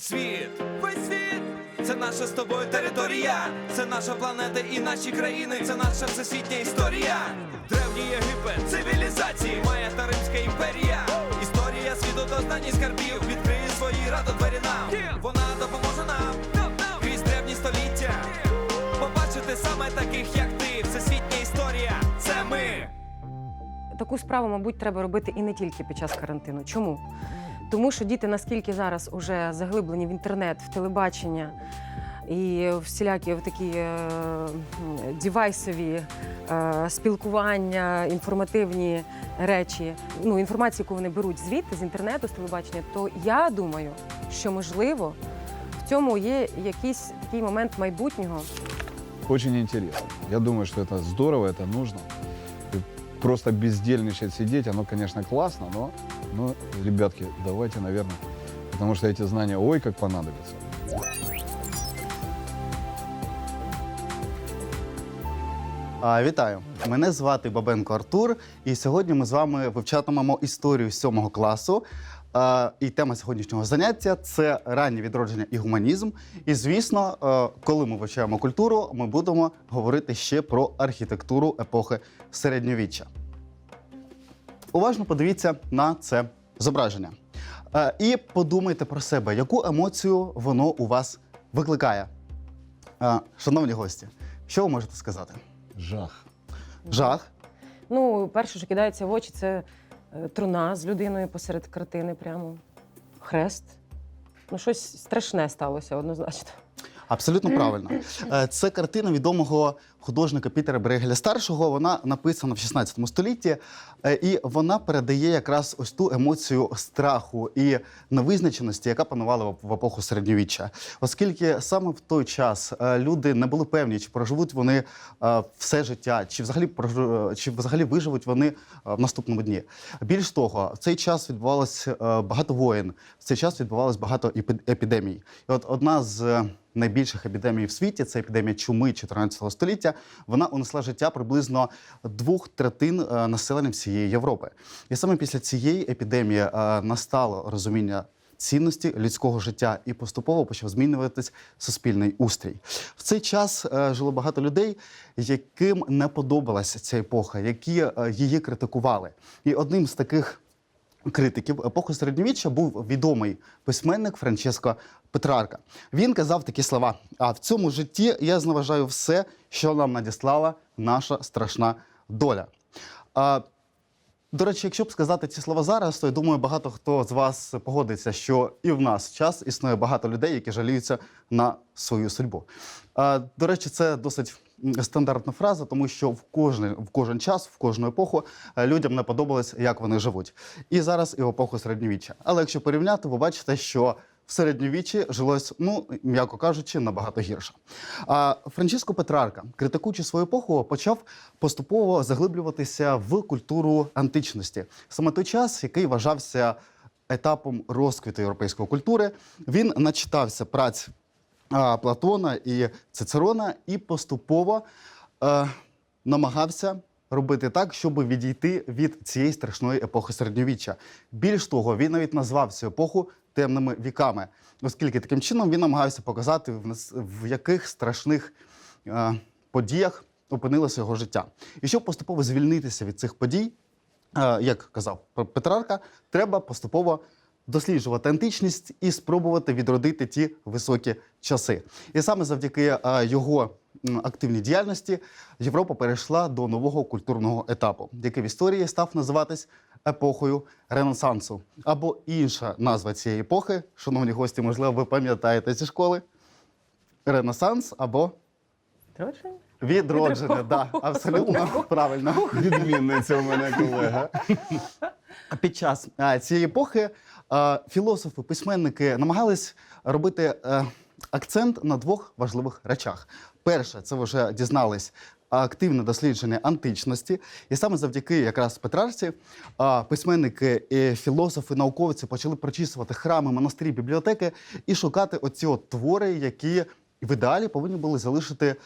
Весь світ, весь світ, це наша з тобою територія, це наша планета і наші країни, це наша всесвітня історія. Древній Єгипет, цивілізації, Майя та Римська імперія. Історія світу до знані скарбів. Відкриє свої радо двері нам. Вона допоможе нам крізь древні століття. Побачити саме таких, як ти. Всесвітня історія. Це ми. Таку справу, мабуть, треба робити і не тільки під час карантину. Чому? Тому що діти наскільки зараз уже заглиблені в інтернет, в телебачення і всілякі такі е, дівайсові е, спілкування, інформативні речі, ну інформацію, яку вони беруть звідти з інтернету, з телебачення, то я думаю, що можливо в цьому є якийсь такий момент майбутнього. Очень интересно. Я думаю, что это здорово, это нужно. Просто бездельничать, сидеть, оно, конечно, классно, но, но, ребятки, давайте, наверное, потому что эти знания, ой, как понадобятся. А, Вітаю! Мене звати Бабенко Артур, і сьогодні ми з вами вивчатимемо історію сьомого класу. А, І тема сьогоднішнього заняття це раннє відродження і гуманізм. І звісно, е, коли ми вивчаємо культуру, ми будемо говорити ще про архітектуру епохи середньовіччя. Уважно подивіться на це зображення. Е, І подумайте про себе, яку емоцію воно у вас викликає. Е, Шановні гості, що ви можете сказати? Жах. Жах. Ну, перше, що кидається в очі, це е, труна з людиною посеред картини, прямо хрест. Ну, щось страшне сталося однозначно. Абсолютно правильно. Е, Це картина відомого художника Пітера Брегеля старшого. Вона написана в 16 столітті, е, і вона передає якраз ось ту емоцію страху і невизначеності, яка панувала в- епоху середньовіччя. Оскільки саме в той час е, люди не були певні, чи проживуть вони все життя, чи взагалі чи взагалі виживуть вони в наступному дні. Більш того, в цей час відбувалось багато воєн, в цей час відбувалось багато епі- епідемій. І от одна з найбільших епідемій в світі це епідемія чуми 14 століття. Вона унесла життя приблизно двох третин е, населення всієї Європи. І саме після цієї епідемії е, настало розуміння. Цінності людського життя і поступово почав змінюватись суспільний устрій. В цей час е, жило багато людей, яким не подобалася ця епоха, які е, її критикували. І одним з таких критиків епохи середньовіччя був відомий письменник Франческо Петрарка. Він казав такі слова: а в цьому житті я зневажаю все, що нам надіслала наша страшна доля. А, до речі, якщо б сказати ці слова зараз, то я думаю, багато хто з вас погодиться, що і в нас час існує багато людей, які жаліються на свою судьбу. А, До речі, це досить стандартна фраза, тому що в кожен, в кожен час, в кожну епоху е, людям не подобалось, як вони живуть. І зараз, і в епоху середньовіччя. Але якщо порівняти, ви бачите, що в середньовіччі жилось, ну м'яко кажучи, набагато гірше. А Франческо Петрарка, критикуючи свою епоху, почав поступово заглиблюватися в культуру античності. Саме той час, який вважався етапом розквіту європейської культури, він начитався праць Платона і Цицерона і поступово е, намагався робити так, щоб відійти від цієї страшної епохи середньовіччя. Більш того, він навіть назвав цю епоху темними віками, оскільки таким чином він намагався показати, в, нас- в яких страшних е, подіях опинилося його життя. І щоб поступово звільнитися від цих подій, е, як казав Петрарка, треба поступово досліджувати античність і спробувати відродити ті високі часи. І саме завдяки е, його активній діяльності Європа перейшла до нового культурного етапу, який в історії став називатись епохою Ренесансу. Або інша назва цієї епохи, шановні гості, можливо, ви пам'ятаєте зі школи. Ренесанс або Точно? відродження. Да, абсолютно правильно. Відмінниця у мене колега. Під час е, цієї епохи філософи, письменники намагались робити е, акцент на двох важливих речах. Перше, це вже дізнались. Активне дослідження античності, і саме завдяки якраз Петрарці письменники, і філософи, науковці почали прочісувати храми, монастирі, бібліотеки і шукати оці от твори, які в ідеалі повинні були залишити е,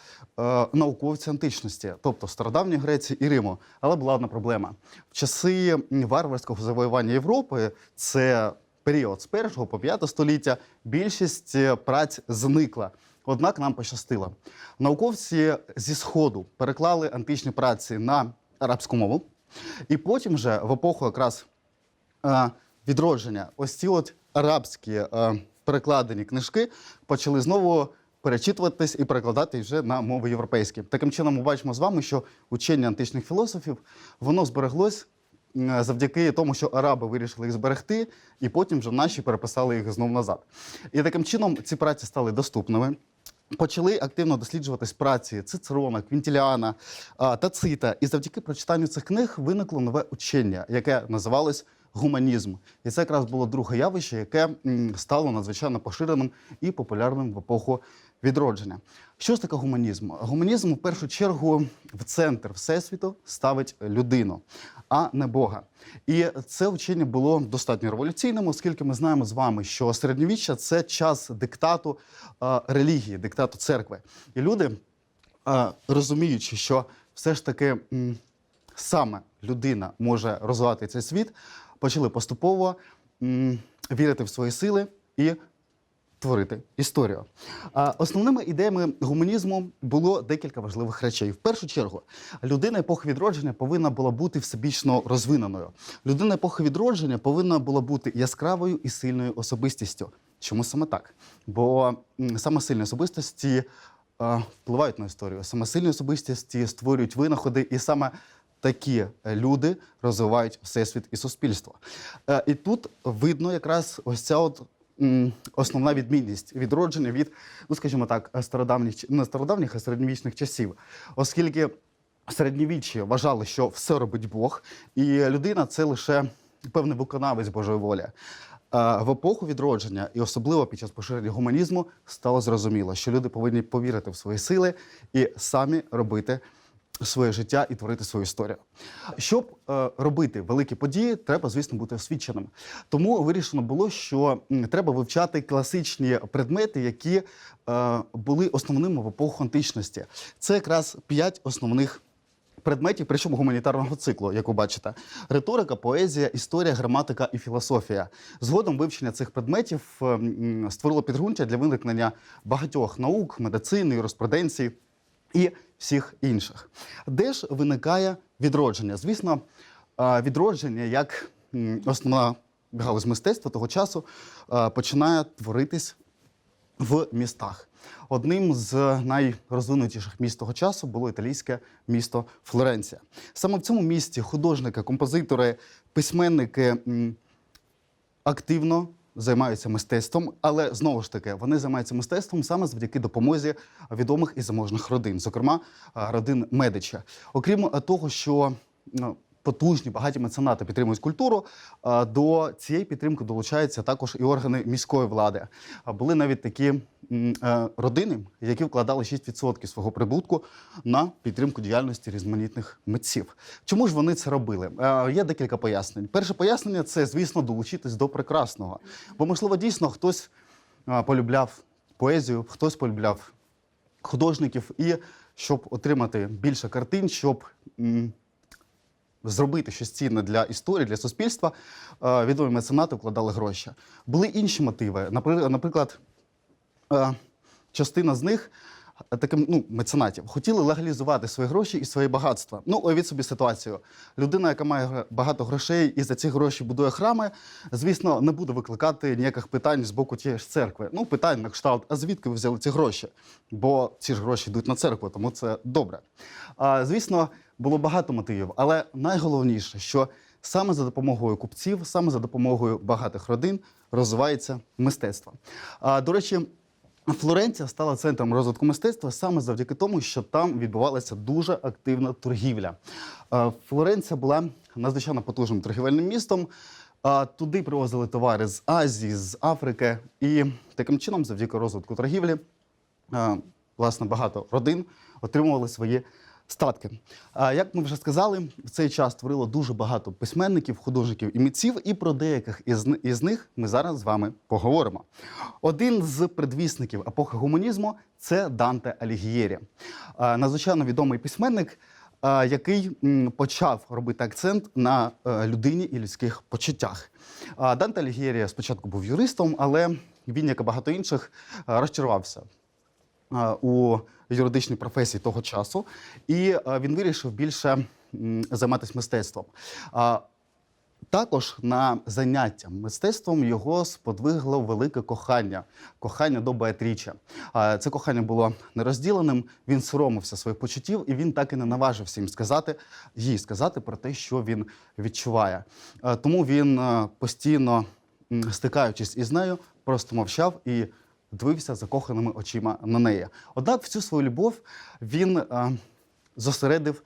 науковці античності, тобто стародавньої Греції і Риму. Але була одна проблема. В часи варварського завоювання Європи це період з 1 по 5 століття більшість е, праць зникла. Однак нам пощастило. Науковці зі сходу переклали античні праці на арабську мову, і потім вже в епоху якраз е, відродження, ось ці от арабські е, перекладені книжки почали знову перечитуватись і перекладати вже на мови європейські. Таким чином, ми бачимо з вами, що учення античних філософів воно збереглось завдяки тому, що араби вирішили їх зберегти, і потім вже наші переписали їх знову назад. І таким чином ці праці стали доступними. Почали активно досліджуватись праці Цицерона, Квінтіліана, а, Тацита. І завдяки прочитанню цих книг виникло нове учення, яке називалось гуманізм. І це якраз було друге явище, яке стало надзвичайно поширеним і популярним в епоху відродження. Що ж таке гуманізм? Гуманізм в першу чергу в центр всесвіту ставить людину, а не Бога. І це вчення було достатньо революційним, оскільки ми знаємо з вами, що середньовіччя це час диктату е, релігії, диктату церкви. І люди, е, розуміючи, що все ж таки м, саме людина може розвивати цей світ, почали поступово м, вірити в свої сили і творити історію. А основними ідеями гуманізму було декілька важливих речей. В першу чергу, людина епохи відродження повинна була бути всебічно розвиненою. Людина епохи відродження повинна була бути яскравою і сильною особистістю. Чому саме так? Бо саме сильні особистості е, впливають на історію. Саме сильні особистості створюють винаходи, і саме такі е, люди розвивають всесвіт і суспільство. Е, І тут видно якраз ось ця от основна відмінність відродження від, ну скажімо так, стародавніх ч- не стародавніх, а середньовічних часів, оскільки в середньовіччі вважали, що все робить Бог, і людина це лише певний виконавець Божої волі. В епоху відродження, і особливо під час поширення гуманізму, стало зрозуміло, що люди повинні повірити в свої сили і самі робити своє життя і творити свою історію. Щоб е, робити великі події, треба, звісно, бути освіченим. Тому вирішено було, що треба вивчати класичні предмети, які е, були основними в епоху античності. Це якраз п'ять основних. Предметів, причому гуманітарного циклу, як ви бачите, риторика, поезія, історія, граматика і філософія. Згодом вивчення цих предметів е, створило підґрунтя для виникнення багатьох наук, медицини, юриспруденції і всіх інших. Де ж виникає відродження? Звісно, е, відродження як основна галузь мистецтва того часу е, починає творитись в містах. Одним з найрозвинутіших міст того часу було італійське місто Флоренція. Саме в цьому місті художники, композитори, письменники активно займаються мистецтвом, але знову ж таки вони займаються мистецтвом саме завдяки допомозі відомих і заможних родин, зокрема родин Медича. Окрім того, що ну, потужні багаті меценати підтримують культуру. До цієї підтримки долучаються також і органи міської влади. Були навіть такі е, родини, які вкладали 6% свого прибутку на підтримку діяльності різноманітних митців. Чому ж вони це робили? Е, Є декілька пояснень. Перше пояснення це, звісно, долучитись до прекрасного. Бо, можливо, дійсно хтось полюбляв поезію, хтось полюбляв художників, і щоб отримати більше картин, щоб зробити щось цінне для історії, для суспільства, е, відомі меценати вкладали гроші. Були інші мотиви. Напри- Наприклад, е, частина з них. е, Таким ну меценатів хотіли легалізувати свої гроші і свої багатства. Ну уявіть собі ситуацію. Людина, яка має багато грошей і за ці гроші будує храми, звісно, не буде викликати ніяких питань з боку тієї ж церкви. Ну питань на кшталт, а звідки ви взяли ці гроші? Бо ці ж гроші йдуть на церкву, тому це добре. А, звісно, було багато мотивів, але найголовніше, що саме за допомогою купців, саме за допомогою багатих родин розвивається мистецтво. А, до речі. Флоренція стала центром розвитку мистецтва саме завдяки тому, що там відбувалася дуже активна торгівля. Флоренція була надзвичайно потужним торгівельним містом. Туди привозили товари з Азії, з Африки, і таким чином, завдяки розвитку торгівлі, власне, багато родин отримували свої статки. Як ми вже сказали, в цей час творило дуже багато письменників, художників і митців, і про деяких із, них ми зараз з вами поговоримо. Один з предвісників епохи гуманізму це Данте Алігієрі. Надзвичайно відомий письменник. який почав робити акцент на е, людині і людських почуттях. Данте Алігєрі спочатку був юристом, але він, як і багато інших, е, розчарувався у юридичній професії того часу, і е, він вирішив більше займатися мистецтвом. Також на заняття мистецтвом його сподвигло велике кохання, кохання до Беатріче. Це кохання було нерозділеним. Він соромився своїх почуттів, і він так і не наважився їм сказати їй сказати про те, що він відчуває. Тому він е, постійно, стикаючись із нею, просто мовчав і дивився закоханими очима на неї. Однак в цю свою любов він е, зосередив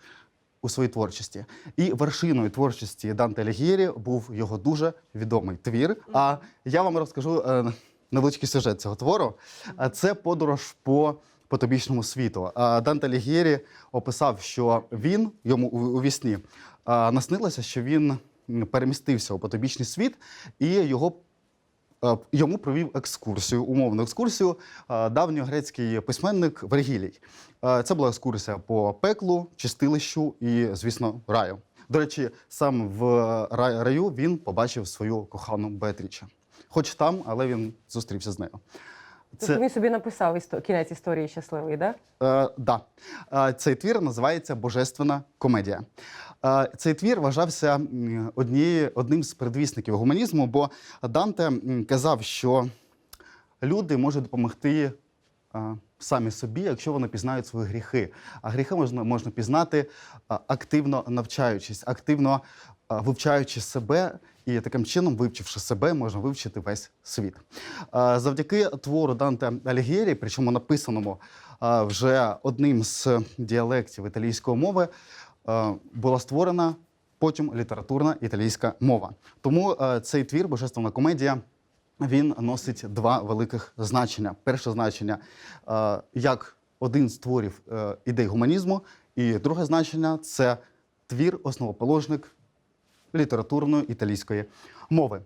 у своїй творчості. І вершиною творчості Данте Алігєрі був його дуже відомий твір. А я вам розкажу е, невеличкий сюжет цього твору. А Це подорож по потобічному світу. А Данте Алігєрі описав, що він йому у, вісні а, наснилося, що він перемістився у потобічний світ, і його Е, Йому провів екскурсію, умовну екскурсію, е, давньогрецький письменник Вергілій. Е, Це була екскурсія по пеклу, чистилищу і, звісно, раю. До речі, сам в раю він побачив свою кохану Беатріче. Хоч там, але він зустрівся з нею. Тобто він собі написав істо- кінець історії щасливий, да? Е, да. Е, Цей твір називається Божественна комедія. Цей твір вважався однією, одним з передвісників гуманізму, бо Данте казав, що люди можуть допомогти самі собі, якщо вони пізнають свої гріхи. А гріхи можна, можна пізнати активно навчаючись, активно вивчаючи себе. І таким чином, вивчивши себе, можна вивчити весь світ. Завдяки твору Данте Алігєрі, причому написаному вже одним з діалектів італійської мови, була створена потім літературна італійська мова. Тому е, цей твір, Божественна комедія, він носить два великих значення. Перше значення е, як один з творів е, ідей гуманізму, і друге значення це твір, основоположник літературної італійської мови.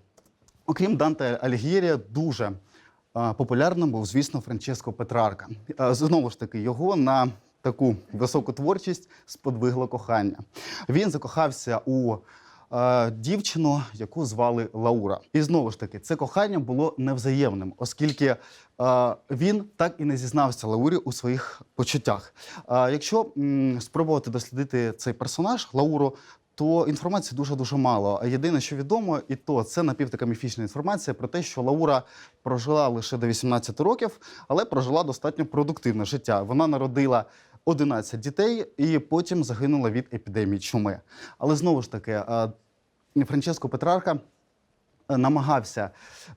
Окрім Данте Алігєрія, дуже е, популярним був, звісно, Франческо Петрарка. Е, Знову ж таки, його на таку високу творчість сподвигло кохання. Він закохався у е, дівчину, яку звали Лаура. І знову ж таки, це кохання було невзаємним, оскільки е, він так і не зізнався Лаурі у своїх почуттях. Е, якщо м, спробувати дослідити цей персонаж Лауру, то інформації дуже дуже мало. А Єдине, що відомо, і то це напівтака міфічна інформація про те, що Лаура прожила лише до 18 років, але прожила достатньо продуктивне життя. Вона народила 11 дітей і потім загинула від епідемії чуми. Але знову ж таки, Франческо Петрарка е, намагався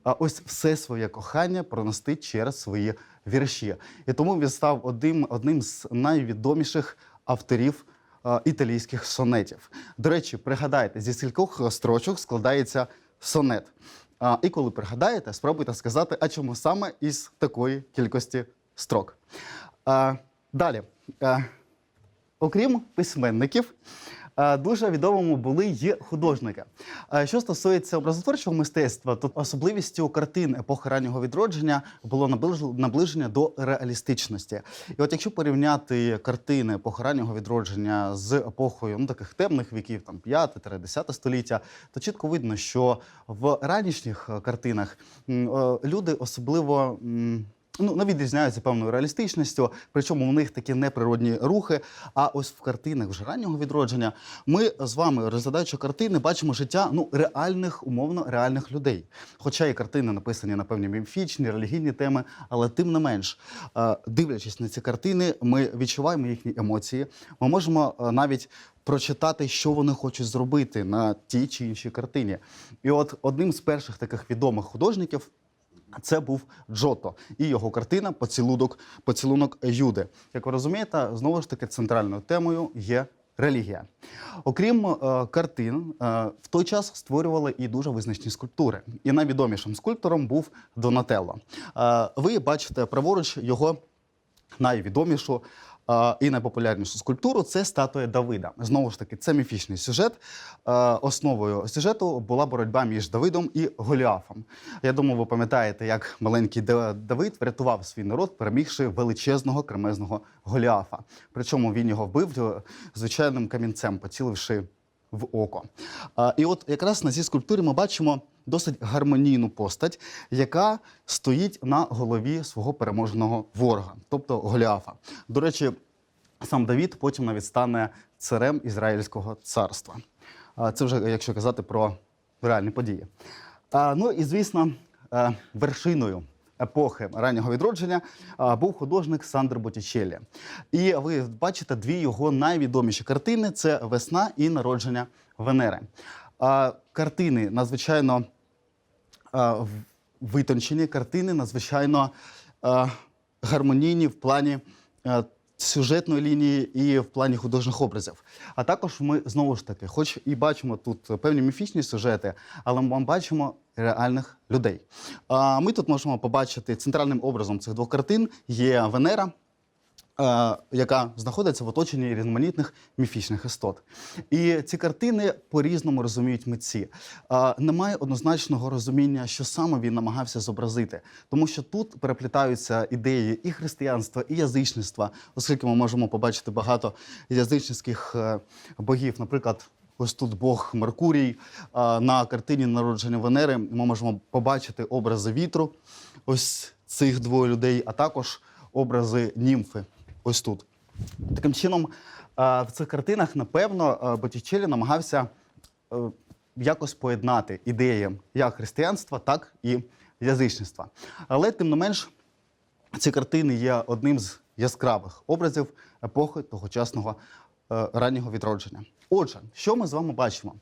е, ось все своє кохання пронести через свої вірші. І тому він став одним, одним з найвідоміших авторів е, італійських сонетів. До речі, пригадайте, зі скількох строчок складається сонет. І коли пригадаєте, спробуйте сказати, а чому саме із такої кількості строк. Далі. Е, Окрім письменників, е, дуже відомими були й художники. Е, Що стосується образотворчого мистецтва, то особливістю картин епохи раннього відродження було наближ- наближення до реалістичності. І от якщо порівняти картини епохи раннього відродження з епохою ну, таких темних віків, там 5-10 століття, то чітко видно, що в ранішніх картинах люди особливо. Ну, не відрізняються певною реалістичністю, причому у них такі неприродні рухи. А ось в картинах вже раннього відродження ми з вами, розглядаючи картини, бачимо життя ну, реальних, умовно реальних людей. Хоча і картини написані на певні міфічні, релігійні теми, але тим не менш, е, дивлячись на ці картини, ми відчуваємо їхні емоції. Ми можемо е, навіть прочитати, що вони хочуть зробити на тій чи іншій картині. І от одним з перших таких відомих художників. Це був Джото і його картина Поцілунок, поцілунок Юди. Як ви розумієте, знову ж таки центральною темою є релігія. Окрім е, картин, е, в той час створювали і дуже визначні скульптури. І найвідомішим скульптором був Донателло. Е, ви бачите праворуч його найвідомішу І найпопулярнішу скульптуру це статуя Давида. Знову ж таки, це міфічний сюжет. Основою сюжету була боротьба між Давидом і Голіафом. Я думаю, ви пам'ятаєте, як маленький Да- Давид врятував свій народ, перемігши величезного кремезного Голіафа. Причому він його вбив е, звичайним камінцем, поціливши в око. І от якраз на цій скульптурі ми бачимо досить гармонійну постать, яка стоїть на голові свого переможеного ворога, тобто Голіафа. До речі, сам Давід потім навіть стане царем Ізраїльського царства. Це вже якщо казати про реальні події. Ну і звісно, е, вершиною епохи раннього відродження був художник Сандро Боттічеллі. І ви бачите дві його найвідоміші картини: це Весна і народження Венери. Картини надзвичайно витончені, картини надзвичайно гармонійні в плані сюжетної лінії і в плані художніх образів. А також ми знову ж таки, хоч і бачимо тут певні міфічні сюжети, але ми бачимо реальних людей. А, Ми тут можемо побачити центральним образом цих двох картин є Венера. Е, Яка знаходиться в оточенні різноманітних міфічних істот, і ці картини по-різному розуміють митці. Е, Немає однозначного розуміння, що саме він намагався зобразити, тому що тут переплітаються ідеї і християнства, і язичництва, оскільки ми можемо побачити багато язичницьких е, богів. Наприклад, ось тут Бог Меркурій. На картині народження Венери ми можемо побачити образи вітру, ось цих двоє людей, а також образи німфи. Ось тут. Таким чином, в цих картинах, напевно, Боттічелі намагався е, якось поєднати ідеї як християнства, так і язичництва. Але тим не менш, ці картини є одним з яскравих образів епохи тогочасного е, раннього відродження. Отже, що ми з вами бачимо?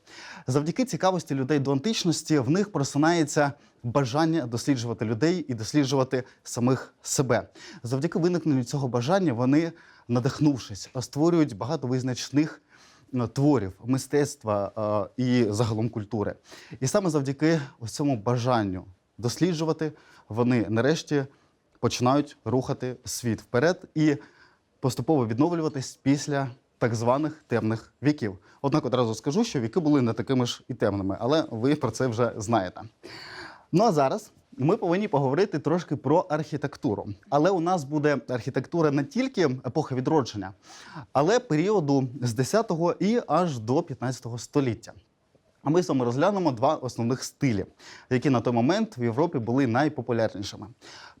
Завдяки цікавості людей до античності в них просинається бажання досліджувати людей і досліджувати самих себе. Завдяки виникненню цього бажання вони, надихнувшись, створюють багато визначних е, творів, мистецтва е, і загалом культури. І саме завдяки цьому бажанню досліджувати вони нарешті починають рухати світ вперед і поступово відновлюватись після так званих темних віків. Однак одразу скажу, що віки були не такими ж і темними, але ви про це вже знаєте. Ну а зараз ми повинні поговорити трошки про архітектуру. Але у нас буде архітектура не тільки епохи відродження, але періоду з 10 і аж до 15-го століття. А ми з вами розглянемо два основних стилі, які на той момент в Європі були найпопулярнішими.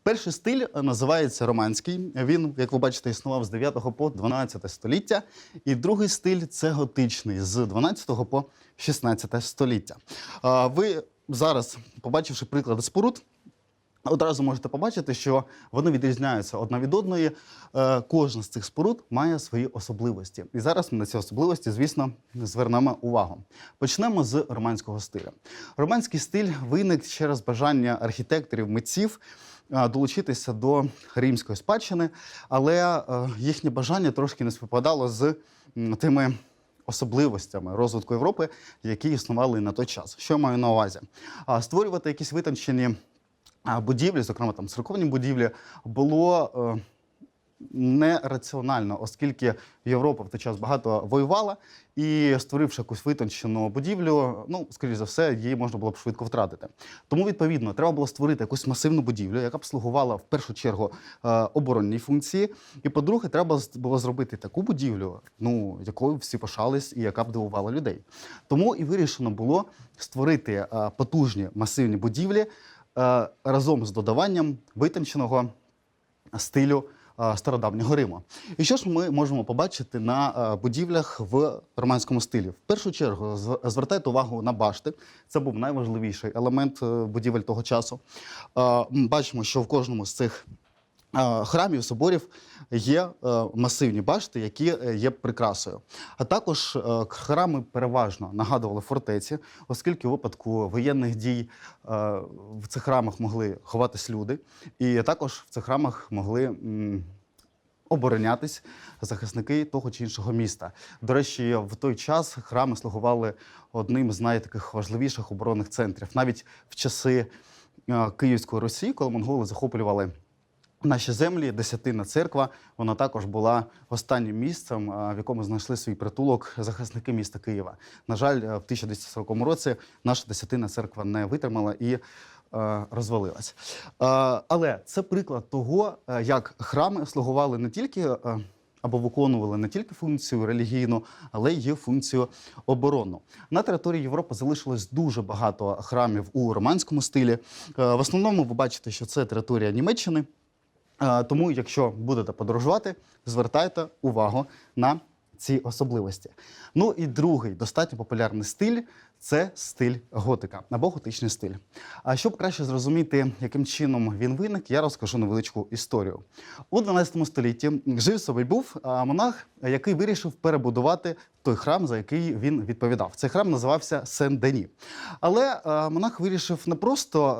Перший стиль е, називається романський. Він, як ви бачите, існував з 9 по 12 століття. І другий стиль це готичний з 12 по 16 століття. Ви зараз, побачивши приклади споруд, Одразу можете побачити, що вони відрізняються одна від одної. Е, Кожна з цих споруд має свої особливості. І зараз ми на ці особливості, звісно, звернемо увагу. Почнемо з романського стилю. Романський стиль виник через бажання архітекторів, митців е, долучитися до римської спадщини, але е, їхнє бажання трошки не співпадало з тими. Особливостями розвитку Європи, які існували на той час. Що я маю на увазі? Створювати якісь витончені будівлі, зокрема там церковні будівлі, було е, нераціонально, оскільки Європа в той час багато воювала, і створивши якусь витончену будівлю, ну скоріш за все, її можна було б швидко втратити. Тому відповідно треба було створити якусь масивну будівлю, яка б слугувала в першу чергу е, оборонній функції. І по-друге, треба було зробити таку будівлю, ну якою всі пишались і яка б дивувала людей. Тому і вирішено було створити е, потужні масивні будівлі разом з додаванням витонченого стилю е, стародавнього Рима. І що ж ми можемо побачити на е, будівлях в романському стилі? В першу чергу звертайте увагу на башти. Це був найважливіший елемент е, будівель того часу. Е, Бачимо, що в кожному з цих е, храмів, соборів є е, масивні башти, які е, є прикрасою. А також е, храми переважно нагадували фортеці, оскільки у випадку воєнних дій в цих храмах могли ховатись люди, і також в цих храмах могли. Оборонятись захисники того чи іншого міста. До речі, в той час храми слугували одним з найтаких важливіших оборонних центрів. Навіть в часи Київської Росії, коли монголи захоплювали наші землі, десятина церква, вона також була останнім місцем, в якому знайшли свій притулок захисники міста Києва. На жаль, е, в 1240 році наша десятина церква не витримала і е, розвалилась. Е, Але це приклад того, як храми слугували не тільки. Або виконували не тільки функцію релігійну, але й функцію оборонну. На території Європи залишилось дуже багато храмів у романському стилі. В основному ви бачите, що це територія Німеччини. Е, Тому, якщо будете подорожувати, звертайте увагу на ці особливості. Ну і другий достатньо популярний стиль це стиль готика або готичний стиль. А щоб краще зрозуміти, яким чином він виник, я розкажу невеличку історію. У 12 столітті жив собі був монах, який вирішив перебудувати той храм, за який він відповідав. Цей храм називався Сен-Дені. Але монах вирішив не просто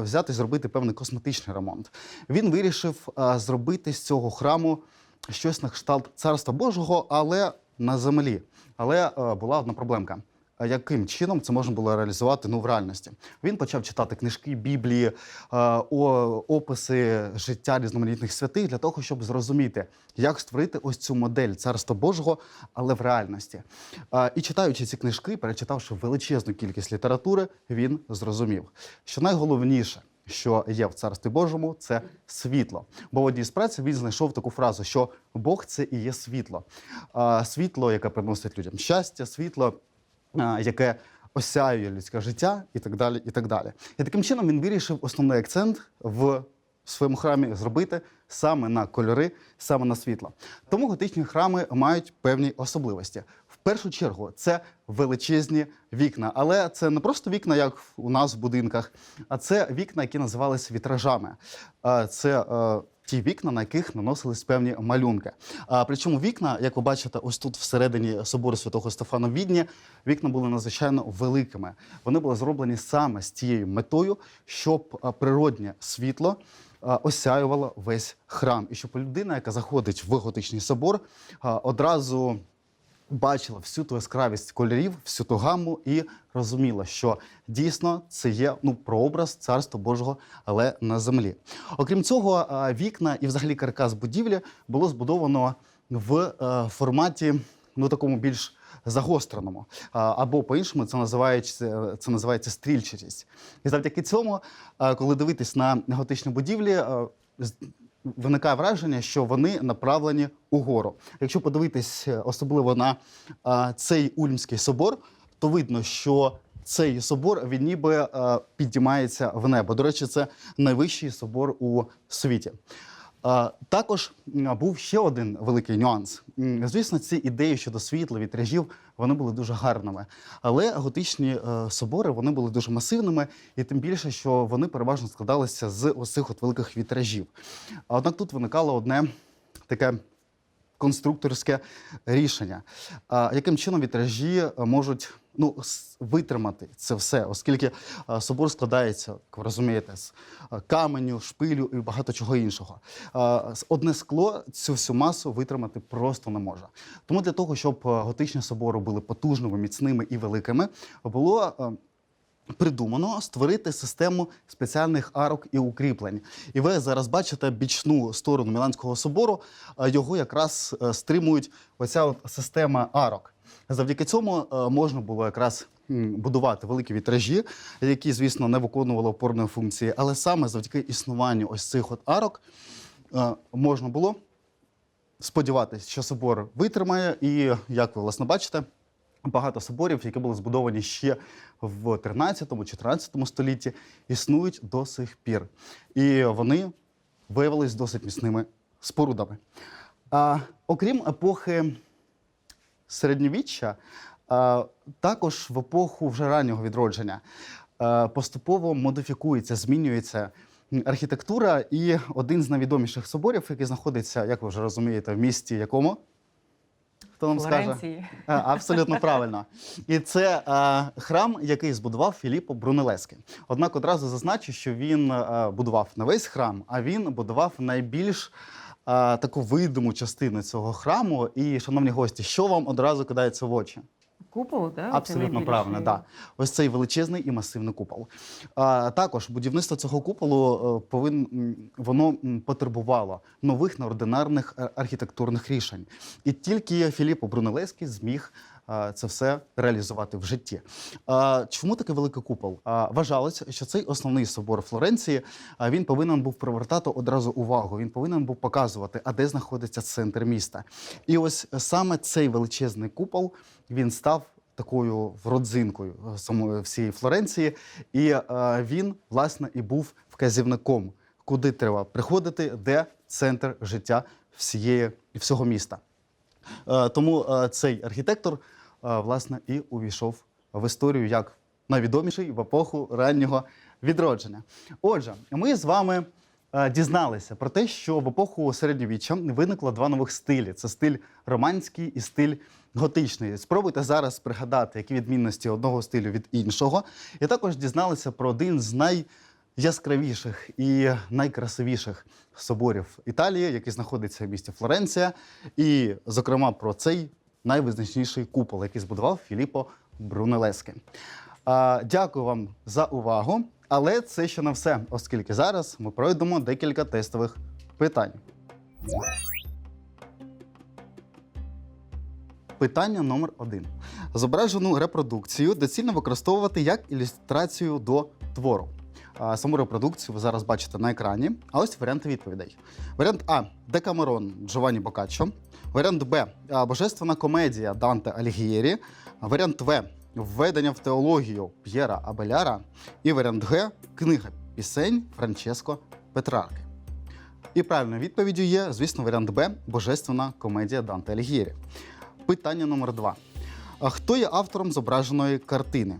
е, взяти зробити певний косметичний ремонт. Він вирішив зробити з цього храму щось на кшталт царства Божого, але на землі. Але е, була одна проблемка. Яким чином це можна було реалізувати ну, в реальності? Він почав читати книжки Біблії, е, описи життя різноманітних святих для того, щоб зрозуміти, як створити ось цю модель царства Божого, але в реальності. Е, І читаючи ці книжки, перечитавши величезну кількість літератури, він зрозумів, що найголовніше. Що є в царстві Божому, це світло. Бо в одній з праці він знайшов таку фразу, що Бог це і є світло. Світло, яке приносить людям щастя, світло, яке осяює людське життя, і так далі. І так далі. І таким чином він вирішив основний акцент в своєму храмі зробити саме на кольори, саме на світло. Тому готичні храми мають певні особливості. Першу чергу це величезні вікна, але це не просто вікна, як у нас в будинках, а це вікна, які називалися вітражами. Це е, ті вікна, на яких наносились певні малюнки. А причому вікна, як ви бачите, ось тут всередині собору святого Стефана в Відні, вікна були надзвичайно великими. Вони були зроблені саме з тією метою, щоб природнє світло а, осяювало весь храм, і щоб людина, яка заходить в готичний собор, одразу бачила всю ту яскравість кольорів, всю ту гамму і розуміла, що дійсно це є ну прообраз царства Божого, але на землі. Окрім цього, вікна і взагалі каркас будівлі було збудовано в е, форматі ну такому більш загостреному. Або по-іншому це називається, це називається стрільчатість. І завдяки цьому, коли дивитись на готичні будівлі, виникає враження, що вони направлені угору. Якщо подивитись е, особливо на а, цей Ульмський собор, то видно, що цей собор він ніби а, підіймається в небо. До речі, це найвищий собор у світі. Також був ще один великий нюанс. Звісно, ці ідеї щодо світла, вітражів, вони були дуже гарними. Але готичні е, собори вони були дуже масивними, і тим більше, що вони переважно складалися з ось от великих вітражів. Однак тут виникало одне таке конструкторське рішення. Яким чином вітражі е, можуть ну, витримати це все, оскільки е, собор складається, як ви розумієте, з е, каменю, шпилю і багато чого іншого. Одне скло цю всю масу витримати просто не може. Тому для того, щоб готичні собори були потужними, міцними і великими, було. Е, Придумано створити систему спеціальних арок і укріплень. І ви зараз бачите бічну сторону Міланського собору. а Його якраз е, стримують оця система арок. Завдяки цьому е, можна було якраз будувати великі вітражі, які, звісно, не виконували опорної функції, але саме завдяки існуванню ось цих от арок е, можна було сподіватися, що собор витримає, і як ви власне бачите. Багато соборів, які були збудовані ще в 13-14 столітті, існують до сих пір. І вони виявились досить міцними спорудами. А, окрім епохи середньовіччя, а, також в епоху вже раннього відродження а, поступово модифікується, змінюється архітектура. І один з найвідоміших соборів, який знаходиться, як ви вже розумієте, в місті якому? Хто нам скаже? Флоренції. А, Абсолютно правильно. І це е, храм, який збудував Філіппо Брунелески. Однак одразу зазначу, що він е, будував не весь храм, а він будував найбільш е, таку видиму частину цього храму. І, шановні гості, що вам одразу кидається в очі? Купол, так? Абсолютно правильно. Да. Ось цей величезний і масивний купол. А, також будівництво цього куполу повинно повин, воно потребувало нових неординарних е, архітектурних рішень. І тільки Філіппо Брунелеський зміг е, це все реалізувати в житті. Чому такий великий купол? Вважалось, що цей основний собор Флоренції він повинен був привертати одразу увагу. Він повинен був показувати, а де знаходиться центр міста. І ось саме цей величезний купол він став такою родзинкою е, самої всієї Флоренції, і е, він, власне, і був вказівником, куди треба приходити, де центр життя всієї всього міста. Е, тому е, цей архітектор, е, власне, і увійшов в історію як найвідоміший в епоху раннього відродження. Отже, ми з вами дізналися про те, що в епоху середньовіччя виникло два нових стилі: це стиль романський і стиль готичний. Спробуйте зараз пригадати, які відмінності одного стилю від іншого. І також дізналися про один з найяскравіших і найкрасивіших соборів Італії, який знаходиться в місті Флоренція, і, зокрема, про цей найвизначніший купол, який збудував Філіппо Брунелески. Дякую вам за увагу. Але це ще не все, оскільки зараз ми пройдемо декілька тестових питань. Питання номер один. Зображену репродукцію доцільно використовувати як ілюстрацію до твору. Саму репродукцію ви зараз бачите на екрані. А ось варіанти відповідей. Варіант А Декамерон Джованні Бокаччо. Варіант Б Божественна комедія Данте Альгієрі. Варіант В Введення в теологію П'єра Абеляра. І варіант Г Книга пісень Франческо Петрарки. І правильною відповіддю є, звісно, варіант Б Божественна комедія Данте Альгієрі. Питання номер два. Хто є автором зображеної картини?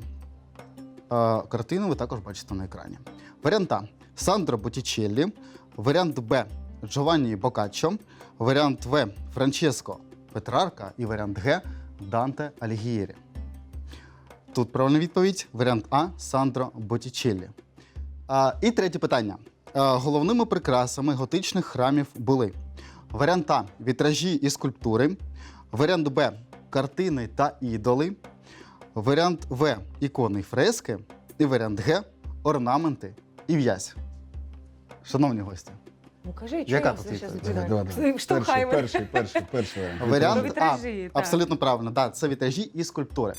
Е, Картину ви також бачите на екрані. Варіант А Сандро Боттічеллі. Варіант Б Джованні Бокаччо. Варіант В Франческо Петрарка. І варіант Г Данте Альгієрі. Тут правильна відповідь. Варіант А Сандро Боттічеллі. А, і третє питання. А, головними прикрасами готичних храмів були варіант А вітражі і скульптури, варіант Б картини та ідоли, варіант В ікони і фрески, і варіант Г орнаменти і в'язь. Шановні гості, Ну кажи, Яка чого я тут все давай. Штовхай мене. Перший, перший, перший, перший варіант Про А так. абсолютно правильно. Да, це вітражі і скульптури.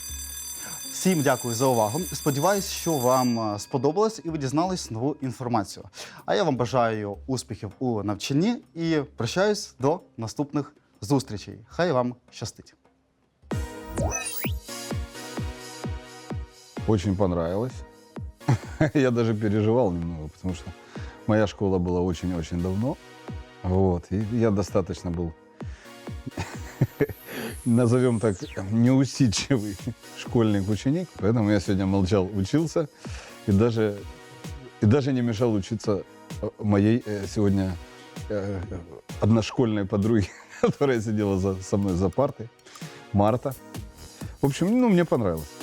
Всім дякую за увагу. Сподіваюсь, що вам е, сподобалось і ви дізнались нову інформацію. А я вам бажаю успіхів у навчанні і прощаюсь до наступних зустрічей. Хай вам щастить. Очень понравилось. Я даже переживал немного, потому что моя школа была очень-очень давно. Вот. И я достаточно был, назовем так, неусидчивый школьник-ученик. Поэтому я сегодня молчал, учился. И даже, и даже не мешал учиться э, моей э, сегодня э, одношкольной подруге, которая сидела за, со мной за партой. Марта. В общем, ну, мне понравилось.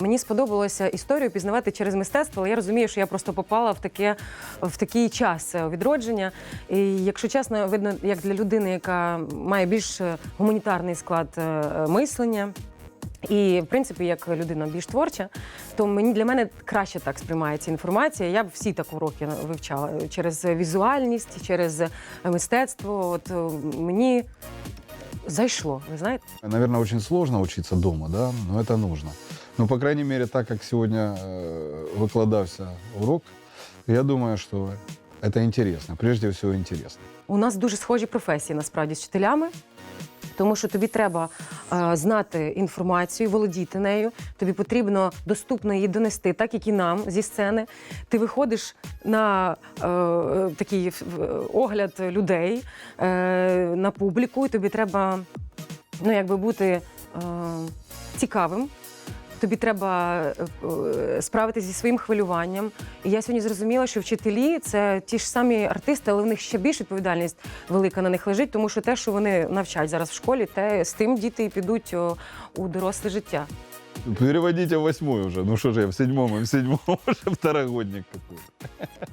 Мені сподобалося історію пізнавати через мистецтво, але я розумію, що я просто попала в таке в такий час е, відродження. І якщо чесно, видно, як для людини, яка має більш е, гуманітарний склад е, мислення. І, в принципі, як людина більш творча, то мені для мене краще так сприймається інформація. Я б всі так уроки вивчала через візуальність, через мистецтво. От мені зайшло, ви знаєте? Наверное, очень сложно учиться дома, да, но это нужно. Ну, по крайней мере, так как сегодня э, выкладався урок, я думаю, что это интересно, прежде всего интересно. У нас дуже схожі професії насправді з вчителями. Тому що тобі треба е, знати інформацію, володіти нею. Тобі потрібно доступно її донести, так як і нам зі сцени. Ти виходиш на е, е, такий е, огляд людей е, на публіку, і тобі треба ну, якби бути е, цікавим. Тобі треба е, е, справитися зі своїм хвилюванням. І я сьогодні зрозуміла, що вчителі це ті ж самі артисти, але в них ще більш відповідальність велика на них лежить, тому що те, що вони навчають зараз в школі, те з тим діти і підуть у доросле життя. Переводите в восьмой вже. Ну що ж я в седьмому, в седьмому вже второгодник какой-то.